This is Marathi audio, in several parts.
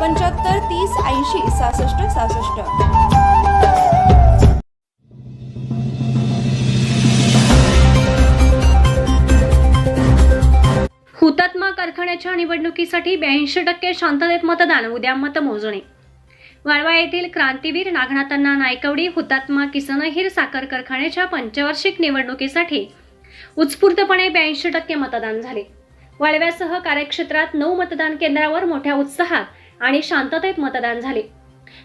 पंच्याहत्तर तीस ऐंशी सहासष्ट सहासष्ट. हुतात्मा कारखान्याच्या निवडणुकीसाठी ब्याऐंशी टक्के शांततेत मतदान उद्या मतमोजणी. वाळवा येथील क्रांतीवीर नागनाथांना नायकवडी हुतात्मा किसनहिर साखर कारखान्याच्या पंचवार्षिक निवडणुकीसाठी उत्स्फूर्तपणे ब्याऐंशी टक्के मतदान झाले. वाळव्यासह कार्यक्षेत्रात नऊ मतदान केंद्रावर मोठ्या उत्साहात आणि शांततेत मतदान झाले.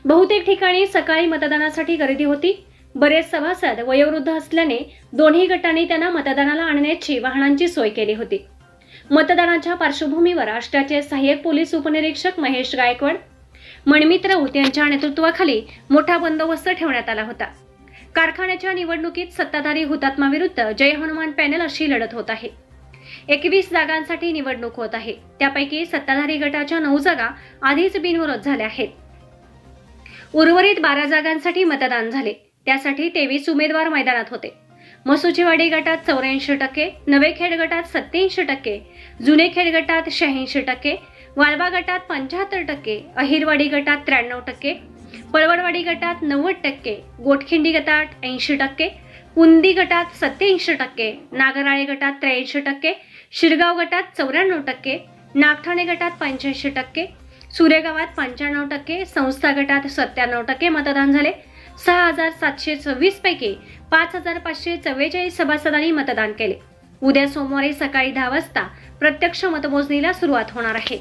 बहुतेक ठिकाणी सकाळी मतदानासाठी गर्दी होती. बरेच सभासद वयोवृद्ध असल्याने दोन्ही गटांनी त्यांना मतदानाला आणण्याची वाहनांची सोय केली होती. मतदानाच्या पार्श्वभूमीवर राष्ट्राचे सहाय्यक पोलीस उपनिरीक्षक महेश गायकवाड मणमित राऊत यांच्या नेतृत्वाखाली मोठा बंदोबस्त ठेवण्यात आला होता. कारखान्याच्या निवडणुकीत सत्ताधारी हुतात्माविरुद्ध जय हनुमान पॅनल अशी लढत होत आहे. एकवीस जागांसाठी निवडणूक होत आहे. त्यापैकी सत्ताधारी गटाच्या नऊ जागा आधीच बिनविरोध झाल्या आहेत. उर्वरित बारा जागांसाठी मतदान झाले. त्यासाठी तेवीस उमेदवार मैदानात होते. मसुचीवाडी गटात चौऱ्याऐंशी टक्के नवे खेड गटात सत्याऐंशी टक्के जुने खेड गटात शहाऐंशी टक्के वाळवा गटात पंच्याहत्तर टक्के अहिरवाडी गटात त्र्याण्णव टक्के पळवडवाडी गटात नव्वद टक्के गोटखिंडी गटात ऐंशी टक्के कुंदी गटात सत्याऐंशी टक्के नागराळे गटात त्र्याऐंशी टक्के शिरगाव गटात चौऱ्याण्णव टक्के नागठाणे गटात पंच्याऐंशी टक्के सुरेगावात पंच्याण्णव टक्के संस्था गटात सत्त्याण्णव टक्के मतदान झाले. सहा हजार सातशे सव्वीस पैकी पाच हजार पाचशे चव्वेचाळीस सभासदांनी मतदान केले. उद्या सोमवारी सकाळी दहा वाजता प्रत्यक्ष मतमोजणीला सुरुवात होणार आहे.